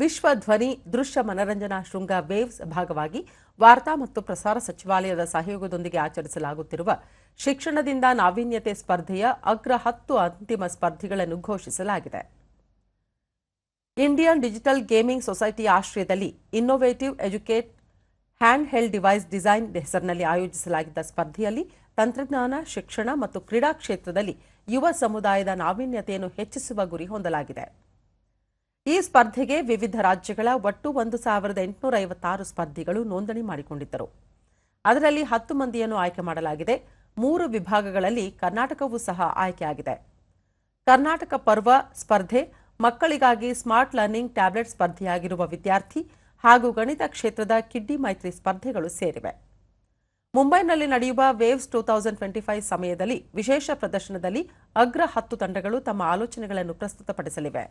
ವಿಶ್ವ ಧ್ವನಿ, ದೃಶ್ಯ ಮನರಂಜನಾ ಶೃಂಗ ವೇವ್ಸ್ ಭಾಗವಾಗಿ ವಾರ್ತಾ ಮತ್ತು ಪ್ರಸಾರ ಸಚಿವಾಲಯದ ಸಹಯೋಗದೊಂದಿಗೆ ಆಚರಿಸಲಾಗುತ್ತಿರುವ ಶಿಕ್ಷಣದಿಂದ ನಾವೀನ್ಯತೆ ಸ್ಪರ್ಧೆಯ ಅಗ್ರ ಹತ್ತು ಅಂತಿಮ ಸ್ಪರ್ಧಿಗಳನ್ನು ಘೋಷಿಸಲಾಗಿದೆ. ಇಂಡಿಯನ್ ಡಿಜಿಟಲ್ ಗೇಮಿಂಗ್ ಸೊಸೈಟಿ ಆಶ್ರಯದಲ್ಲಿ innovative educate hand held device design ಹೆಸರಿನಲ್ಲಿ ಆಯೋಜಿಸಲಾಗಿದ್ದ ಸ್ಪರ್ಧೆಯಲ್ಲಿ ತಂತ್ರಜ್ಞಾನ, ಶಿಕ್ಷಣ ಮತ್ತು ಕ್ರೀಡಾ ಕ್ಷೇತ್ರದಲ್ಲಿ ಯುವ ಸಮುದಾಯದ ನಾವೀನ್ಯತೆಯನ್ನು ಹೆಚ್ಚಿಸುವ ಗುರಿ ಹೊಂದಲಾಗಿದೆ. ಈ ಸ್ಪರ್ಧೆಗೆ ವಿವಿಧ ರಾಜ್ಯಗಳ ಒಟ್ಟು ಒಂದು ಸಾವಿರದ ಎಂಟುನೂರ ಐವತ್ತಾರು ಸ್ಪರ್ಧಿಗಳು ನೋಂದಣಿ ಮಾಡಿಕೊಂಡಿದ್ದರು. ಅದರಲ್ಲಿ ಹತ್ತು ಮಂದಿಯನ್ನು ಆಯ್ಕೆ ಮಾಡಲಾಗಿದೆ. ಮೂರು ವಿಭಾಗಗಳಲ್ಲಿ ಕರ್ನಾಟಕವೂ ಸಹ ಆಯ್ಕೆಯಾಗಿದೆ. ಕರ್ನಾಟಕ ಪರ್ವ ಸ್ಪರ್ಧೆ, ಮಕ್ಕಳಿಗಾಗಿ ಸ್ಮಾರ್ಟ್ ಲರ್ನಿಂಗ್ ಟ್ಯಾಬ್ಲೆಟ್ ಸ್ಪರ್ಧೆಯಾಗಿರುವ ವಿದ್ಯಾರ್ಥಿ ಹಾಗೂ ಗಣಿತ ಕ್ಷೇತ್ರದ ಕಿಡ್ಡಿ ಮೈತ್ರಿ ಸ್ಪರ್ಧೆಗಳು ಸೇರಿವೆ. ಮುಂಬೈನಲ್ಲಿ ನಡೆಯುವ Waves two thousand twenty five ಸಮಯದಲ್ಲಿ ವಿಶೇಷ ಪ್ರದರ್ಶನದಲ್ಲಿ ಅಗ್ರ ಹತ್ತು ತಂಡಗಳು ತಮ್ಮ ಆಲೋಚನೆಗಳನ್ನು ಪ್ರಸ್ತುತಪಡಿಸಲಿವೆ.